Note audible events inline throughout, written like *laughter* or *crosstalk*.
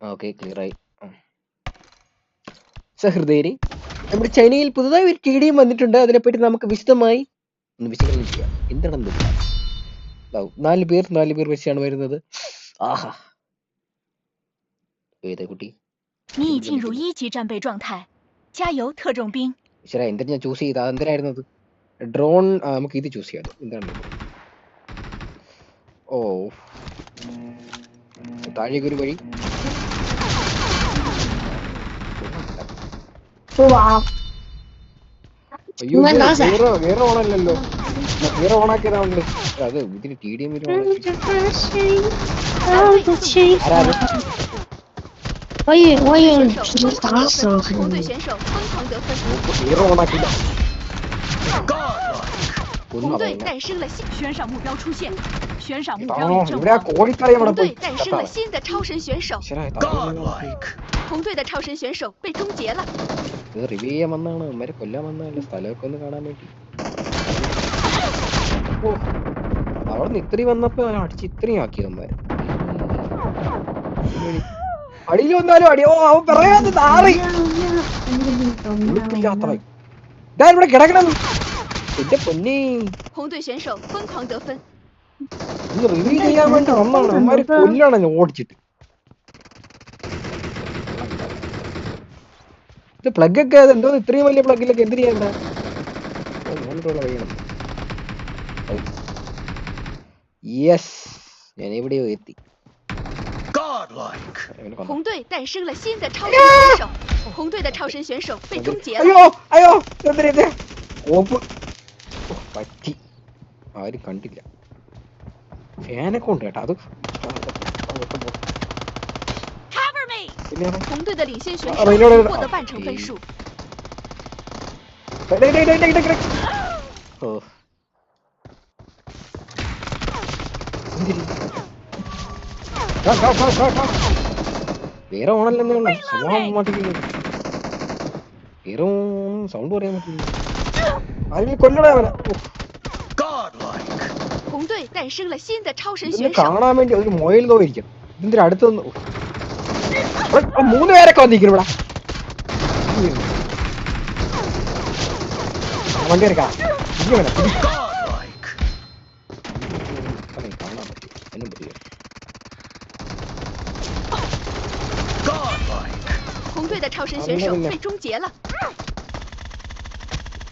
Okay ക്ലിയറായി സഹൃദയരെ നമ്മുടെ ചൈനയിൽ പുതുതായി ഒരു ടി വന്നിട്ടുണ്ട്. അതിനെപ്പറ്റി നമുക്ക് വിശദമായി ഒന്ന് വിശകലനം ചെയ്യാം. എന്താണെന്ന് നാല് പേർ നാല് പേർ വെച്ചാണ് വരുന്നത്. ആഹാ. ഏതാ കുട്ടി. ശരി എന്താ ഞാൻ ചൂസ് ഡ്രോൺ നമുക്ക് ചൂസ് ചെയ്യാം എന്താണ്? ഓ. അയ്യോ നിങ്ങൾ ഇത് എന്താ സെ- വേറെ വേറെ ഓണല്ലല്ലോ വേറെ ഓണാക്കിയതാണല്ലോ അത് ഇതിന് ടി ഡി എം 跟着和谁走不去？ ആരാണ് 我以我以为选你手是打死了很红队选手疯狂得分， വേറെ ഓണാക്കില്ല ഒന്നും 红队 അറിയില്ല 诞生了新悬赏目标出现，悬赏目 ആ 标已阵 ഇവിടെ ആ 亡， കോഴിക്കറി അവിടെ 红 പോയി 队诞生了新的超神选手， ശരി红队的超神选手被终结了。 ഇത് റിവ്യൂ ചെയ്യാൻ വന്നാണ് അമ്മരെ കൊല്ലാൻ വന്നതല്ല. സ്ഥലമൊക്കെ ഒന്ന് കാണാൻ വേണ്ടി. അവിടെ നിന്ന് ഇത്രയും വന്നപ്പോ അടിച്ച് ഇത്രയും ആക്കി അമ്മര് അടിയിൽ വന്നാലും അടി ഓ അവൻ പറയാതെ താറി ഇവിടെ കിടക്കണം. എന്റെ പൊന്നി. റിവ്യൂ ചെയ്യാൻ വേണ്ടി വന്നാണ് അമ്മര് കൊല്ലണം ഓടിച്ചിട്ട്. ഇത് പ്ലഗ് ഒക്കെ എന്തോ ഇത്രയും വലിയ പ്ലഗിലൊക്കെ എന്തിനു ചെയ്യണ്ട യെസ് ഞാൻ എത്തി ആരും കണ്ടില്ല. ഫാനൊക്കെ ഉണ്ട് കേട്ടോ. അത് 红队的领先选 啊 手 reload, reload. 获得半程分数。 ഡേയ്, ഡേയ്, ഡേയ്, ഡേയ്, ഡേയ്, ഡേയ്. ഓ എന്തിന്? ആ, ആ, ആ, ആ, ആ. വേറെ ഓണല്ലെന്നേ ഉള്ളു സ്വഭാവം മാറ്റിക്കുന്നു വേറെ സൗണ്ട് പറയാൻ പറ്റില്ല ആരെങ്കിലും കൊല്ലണേ അവനെ ഓ, 红队诞生了新的超神 ഇതൊന്ന് 选手， കാണാൻ വേണ്ടി അതൊരു മൊയിൽ തോ ഇരിക്കും ഇതിന്റെ അടുത്ത് നിന്ന് ഇവിടെ ആ മൂന്ന് പേരൊക്കെ വന്നിരിക്കുന്നു ഇവിടെ ആ, വണ്ടി എടുക്കാം ഇരിക്കുവനെ കാണാൻ പറ്റും എന്നും പറ്റില്ല 红队的超神选手被终结了。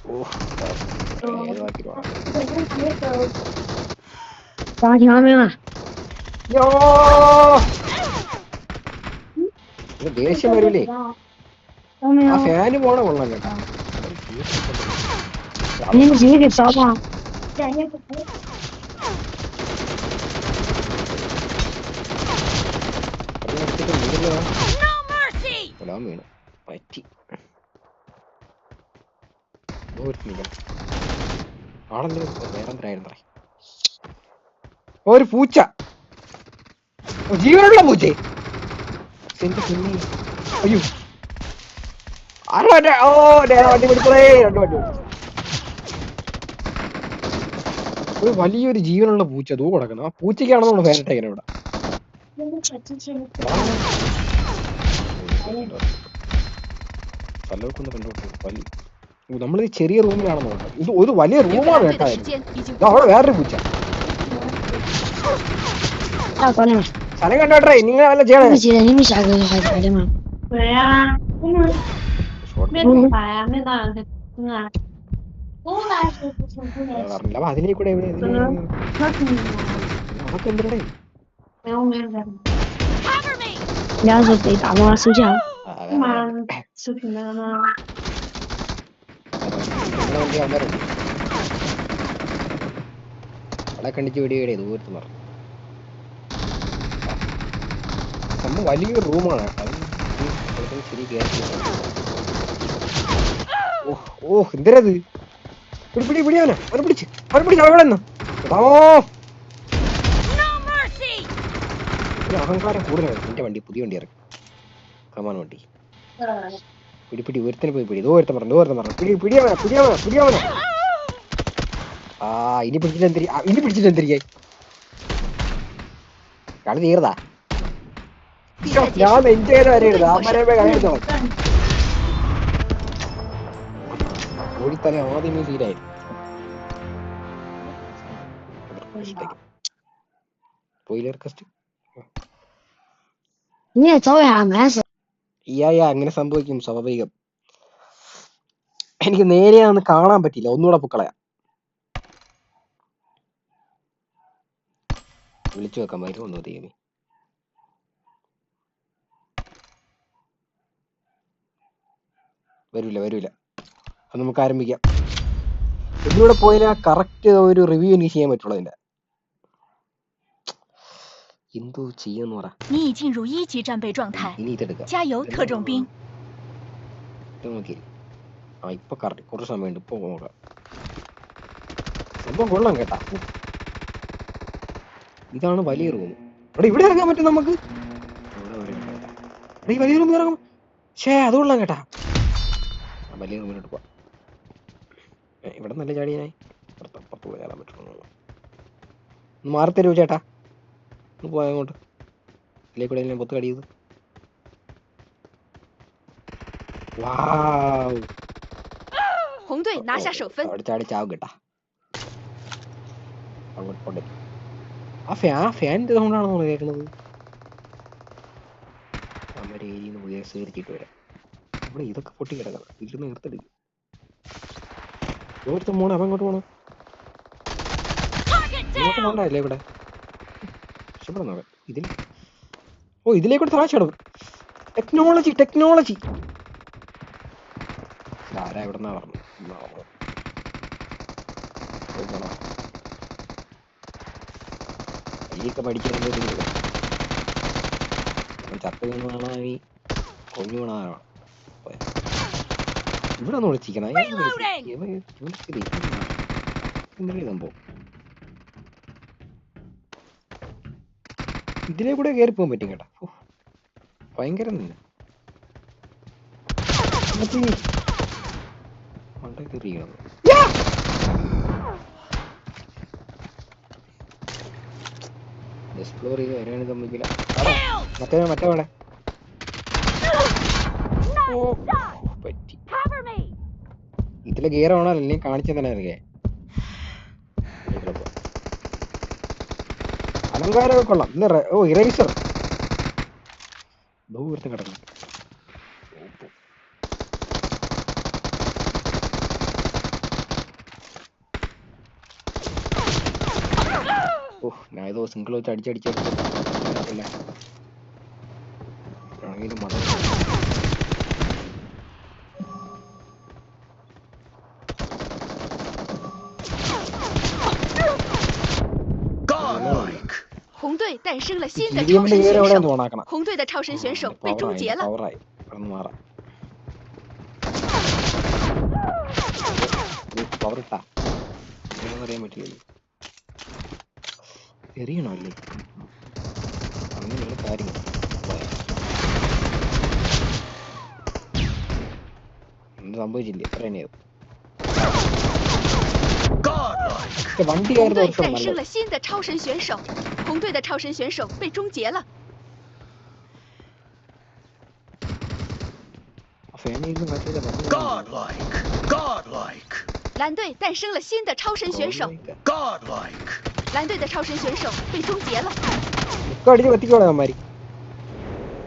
ഓ ഏതാക്കി വേണം 打听到没有？ യോ! ദേഷ്യം വരൂലേ? ആ ഫാന് പോണ കൊള്ളാം കേട്ടാ. പറ്റി. ഒരു പൂച്ച. ജീവനുള്ള പൂച്ചേ എന്റെ പിന്നെ അയ്യോ. അല്ല ഓ വണ്ടി പിടിക്കളേ രണ്ട് വണ്ടി ഒരു വലിയൊരു ജീവനുള്ള പൂച്ച തൂ കിടക്കണം ആ പൂച്ചയ്ക്കാണ് നമ്മൾ ഫാൻ അറ്റാക്കിനെ ഇവിടെ. കണ്ടുപിടിച്ചു നമ്മൾ ഈ ചെറിയ റൂമിലാണെന്ന് പറഞ്ഞത്. ഇത് ഒരു വലിയ റൂമാണ് കേട്ടായിരുന്നു അവിടെ വേറൊരു പൂച്ച. കല കണ്ടോ ട്രെയിനിങ് വല്ല ചെയ്യണേ? അതിലേ കൂടെ എവിടെ? നമുക്ക് എന്തിനടേ? ഞാൻ അവിടെ കണ്ടിച്ച് വെടി വെടി ദൂരത്ത് പറഞ്ഞു സംഭവം വലിയൊരു റൂമാണ് ശരി ഓഹ് ഓഹ് എന്തരത്? പിടി പിടി പിടിയാനാ അവനെ. പിടിച്ച്. അവനെ പിടിച്ച് അവിടെ എന്നാ ഒരു അഹങ്കാരം കൂടുതലാണ്. എന്റെ വണ്ടി പുതിയ വണ്ടി ഇറങ്ങി കമാൻ വണ്ടി. പിടി പിടി ഒരുത്തനെ പോയി പിടി. ഇതോ ഒരുത്തൻ പറഞ്ഞു ഒരുത്തൻ പറഞ്ഞു. പിടി പിടിയാവന പിടിയാവന പിടിയാവന ആ ഇനി പിടിച്ചിട്ട് എന്തിരി ഇനി പിടിച്ചിട്ട് എന്തിരിക്കായി കളി തീർന്നാ ഞാൻ മെന്റ് ചെയ്ത് വരരുത് ഓടി അങ്ങനെ സംഭവിക്കും സ്വാഭാവികം എനിക്ക് നേരെ കാണാൻ പറ്റില്ല ഒന്നുകൂടെ പൊക്കളയാ വിളിച്ചു വെക്കാൻ പറ്റും ഒന്നു തീയതി വരില്ല വരില്ല അത് നമുക്ക് ആരംഭിക്കാം. ഇതിലൂടെ പോയാൽ കറക്റ്റ് ഒരു റിവ്യൂ എനിക്ക് ചെയ്യാൻ പറ്റുള്ളൂ അതിന്റെ. എന്തോ ചെയ്യാന്ന് പറ. നീ ഇനി ഇതെടുക്കാം. നോക്കി ആ ഇപ്പൊ കുറച്ച് സമയമുണ്ട് ഇപ്പൊ നോക്കാം. സംഭവം കൊള്ളാം കേട്ടാ. ഇതാണ് വലിയ റൂം ഇവിടെ ഇവിടെ ഇറങ്ങാൻ പറ്റും നമുക്ക്. ഇവിടെ വലിയ റൂം ഇറങ്ങാം ഛേ അത് കൊള്ളാം കേട്ടാ. വലിയ റൂമിലോട്ട് പോവാം. ഇവിടെ നല്ല ചാടിയായി അപ്പുറത്ത് അപ്പുറത്തുള്ള കയറാൻ പറ്റുള്ളൂ. മാറത്തരൂ ചേട്ടാ? ഒന്ന് പോയാൽ അങ്ങോട്ട്? അല്ലേ കൂടെ എല്ലാം പൊത്ത് കടിയത്? ആ ഫാനിന്റെ സൗണ്ടാണെന്നാണ് കേൾക്കുന്നത്? നമ്മുടെ ഏരിയയിൽ നിന്ന് വരാം. ഇവിടെ ഇതൊക്കെ പൊട്ടി കിടക്കണം? ഇരുന്ന് നേർത്തെടുക്കും ഇവിടുത്തെ മോണ അവൻ അങ്ങോട്ട് പോണം. പോണ്ടല്ലേ ഇവിടെ? നോക്കാം ഇതിൽ ഓ ഇതിലേക്കൂടെ താഴ്ച ടെക്നോളജി ടെക്നോളജി ആരാ ഇവിടെ നിന്നാ പറഞ്ഞു. കയ്യൊക്കെ പഠിക്കാൻ ചത്തു വീണതാണോ ഈ? കൊഞ്ഞു വീണാണോ ഇവിടെ ഒന്ന് വിളിച്ചിരിക്കണം എന്തൊരു സംഭവം ഇതിലെ കൂടെ കയറി പോകാൻ പറ്റും കേട്ടോ. ഭയങ്കര മണ്ട കയറിയാണ് എക്സ്പ്ലോർ ചെയ്ത് വരാനും സമ്മതിക്കില്ല. മറ്റേ മറ്റേ വേണേ ഓ. ഇതിലെ ഗിയർ ആണോ അല്ലെങ്കിൽ കാണിച്ചു തന്നെ അറിയേ അലങ്കാരമൊക്കെ കൊള്ളാം. ഇന്ന് ഓ ഇറേസർ ദൂരത്ത് കിടക്കുന്നു. ഓ, ഞാൻ സിംഗിൾ വെച്ച് അടിച്ചടിച്ച് ഇല്ല ആണെങ്കിലും മട 诞生了新的 ടി 超 എമ്മിന്റെ 神 പേര് 选 എവിടെ 手， ഓണാക്കണം 红队的超神选手被终结了。 പവറായി ഇവിടെ നിന്ന് മാറാം പവർ ഇട്ടാ എന്താണെന്ന് അറിയാൻ പറ്റില്ലല്ലോ എറിയണോ അല്ലേ അങ്ങനെയുള്ള കാര്യങ്ങൾ ഒന്നും സംഭവിച്ചില്ല എത്ര തന്നെയാവും Godlike. പക്ഷെ വണ്ടി 红 കയറുന്ന 队 കുറച്ചുകൂടെ 诞生 നല്ലത് 了新的超神选手，红队的超神选手被终结了。 ആ ഫാനിൽ ഇരുന്ന് പറ്റില്ല Godlike. Godlike. 蓝队诞生了新的超神选手， Godlike. 蓝队的超神选手被终结了。 ഒക്കെ അടിച്ച് പറ്റിക്കോളെ അമ്മാരി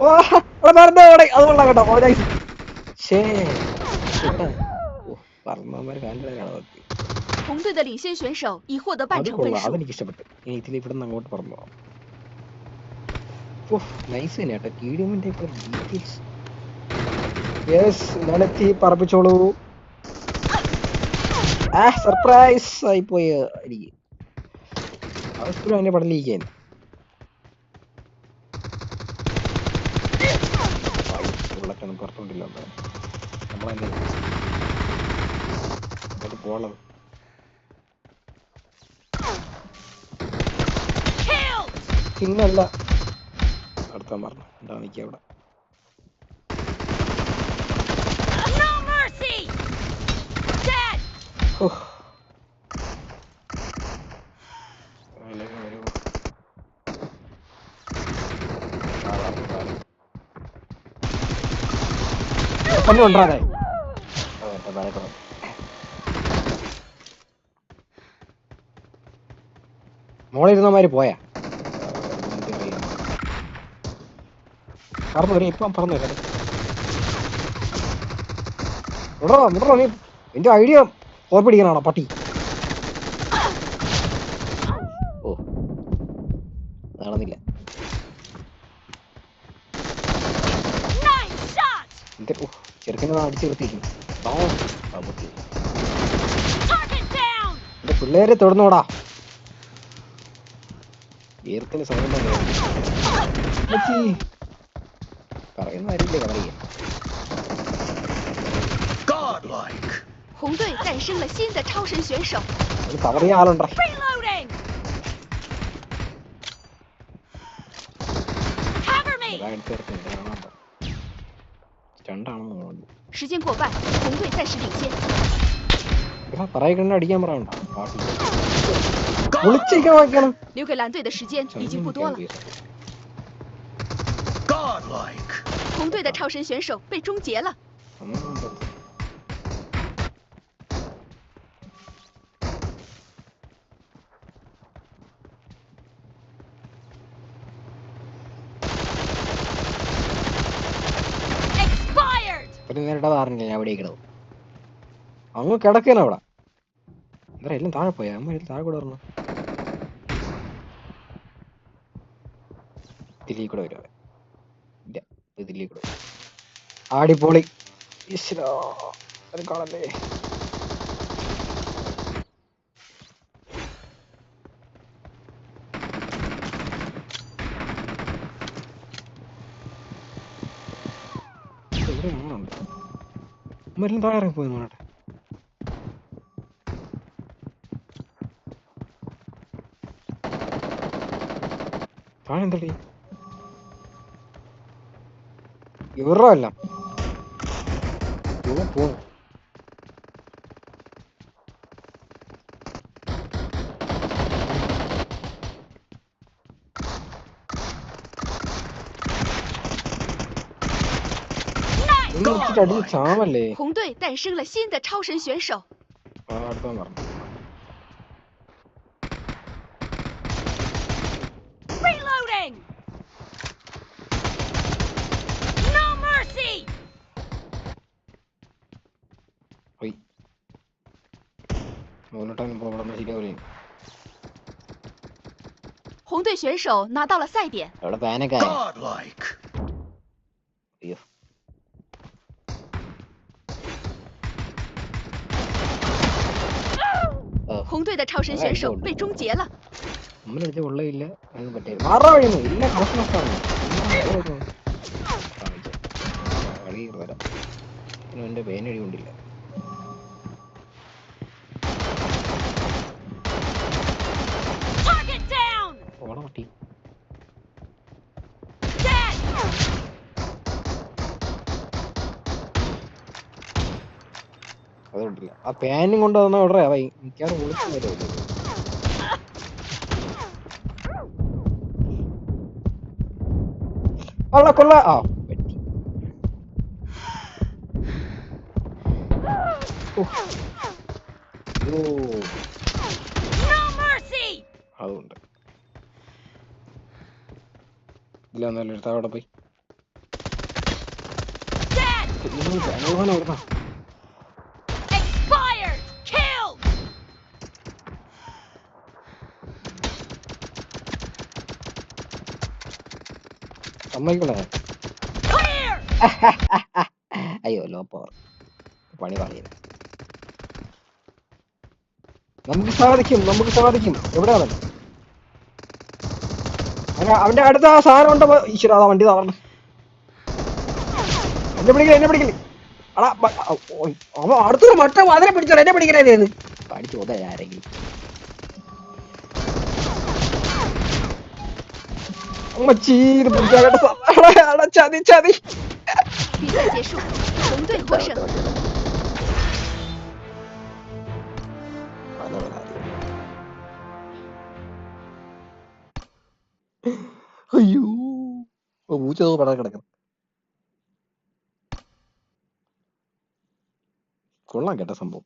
ഓ അവിടെ മറന്നു അവിടെ അത് കൊള്ളാം കേട്ടോ ഓ നൈസ് ഷേ ഓ പറഞ്ഞമാര് കാലിലാണ് 红队的领先选手已获得半 അത് 程分 കൊള്ളാം 数。 അതെനിക്ക് ഇഷ്ടപ്പെട്ടു ഇനി ഇതിൽ ഇവിടെ നിന്ന് അങ്ങോട്ട് പറഞ്ഞു ഓ നൈസ് തന്നെ കേട്ടോ ടി ഡി എമ്മിന്റെ ഡീറ്റെയിൽസ് യെസ് ഞാനെത്തി പറപ്പിച്ചോളൂ ആ സർപ്രൈസ് ആയിപ്പോയി എനിക്ക് അവസ്ഥ എന്നെ പടലിരിക്കാൻ ഉള്ളൊക്കെ പുറത്തോണ്ടില്ല നമ്മളെന്നെ അങ്ങോട്ട് പോകണം പിന്നല്ല നടത്താൻ പറഞ്ഞു എന്താ നിൽക്കുക അവിടെ. No mercy! Dead! ഓ. അതിലേക്ക് വരൂ. ആ, വരണം, വരണം. തന്നെ ഉണ്ടാതെ പറയക്കണം മോളിരുന്നമാര് പോയാ പറന്നു വരും. ഇപ്പം പറന്നു വരാം വിടറോ വിടറോ നീ എന്റെ ഐഡിയ ഓർപ്പിടിക്കാനാണോ പട്ടി? ഓ. നടന്നില്ല. ചെറുക്കനെ അടിച്ചു നിർത്തിയിരിക്കുന്നു. പിള്ളേരെ തൊടുന്നോടാ. വീർത്തിന് സമയം പറയുന്ന കാര്യമില്ലേ പറയുക Godlike. 红队诞生了新的超神选手。 അത് കവർ ചെയ്യാൻ ആളുണ്ടാ Reloading! Cover me! എടുത്ത് ചേർക്കുന്നുണ്ട് കാണാൻ സ്റ്റണ്ടാണെന്ന് തോന്നുന്നു 时间过半，红队暂时领先。 ഇതാ പറയക്കണ്ട അടിക്കാൻ പറയണ്ട പാട്ടിൽ God- വിളിച്ചിരിക്കാൻ വായിക്കണം 留给蓝队的时间已经不多了。 Godlike. 红队的超神选手被终结了。 Expired! ഒരു നേരിട്ട് അറിഞ്ഞില്ല ഞാൻ അവിടെ കിടന്നു അങ്ങ് കിടക്കണ അവിടെ എന്താ എല്ലാം താഴെ പോയാ അമ്മ എല്ലാം താഴെ കൂടെ പറഞ്ഞു ദില്ലി കൂടെ വരുവാ ഇല്ല ഇത് ദില്ലി കൂടെ വരും. ആടിപ്പൊളി കാണല്ലേ മരുന്ന് താഴെ ഇറങ്ങി പോയി നോട്ടെ താഴെ എന്തടി ഇവരുടെ അല്ല ഇവ പോണു ഒന്ന് വെച്ചിട്ട് അടിച്ച് ചാമല്ലേ 红队诞生了新的超神选手。 ആ അടുത്തവൻ പറഞ്ഞു മുന്നോട്ടാണ് ഇപ്പോൾ ഇവിടെ ശരിയാവില്ലേ 红队选手拿到了赛点。 അവിടെ പാനൊക്കെ ആയോ Godlike. അയ്യോ ആ 红队的超神选手被终结了。 നമ്മളടിച്ച കൊള്ളയില്ല അത് പറ്റേ മാറാ വഴിയുന്നു ഇല്ല കണക്ക് നഷ്ടമാണ് കളി വരാം പിന്നെ എന്റെ പേനടി കൊണ്ടില്ല down! ഓണം പട്ടി Dead! അത് കൊണ്ടില്ല ആ പാനും കൊണ്ട് വന്ന ഉടനെ അവ മിക്കവാറും വിളിച്ചു വരുമല്ലോ കൊള്ള കൊള്ള. ആ പറ്റി. ഓ. ഇല്ല എടുത്താ അവിടെ പോയി! സമ്മതിക്കണേ! *laughs* അയ്യോ ലോ പവർ പണി പറയുന്നത് നമുക്ക് സാധിക്കും നമുക്ക് സാധിക്കും. എവിടെയാണ് അവൻ- അവന്റെ അടുത്ത് ആ സാധനം ഉണ്ടോ? ഈശ്വര അതാ വണ്ടി തവറ എന്നെ പിടിക്കില്ല എന്നെ പിടിക്കില്ല അടാ അവ അടുത്തൊരു മട്ട അതിനെ പിടിച്ചോ എന്നെ പിടിക്കണേ പഠിച്ചു പോതാ ആരെങ്കിലും. അമ്മച്ചീ ഇത് പിടിച്ചാകട്ടെ ചതി ചതി. പൂച്ചത് പടം കിടക്കണം കൊള്ളാം കേട്ട സംഭവം.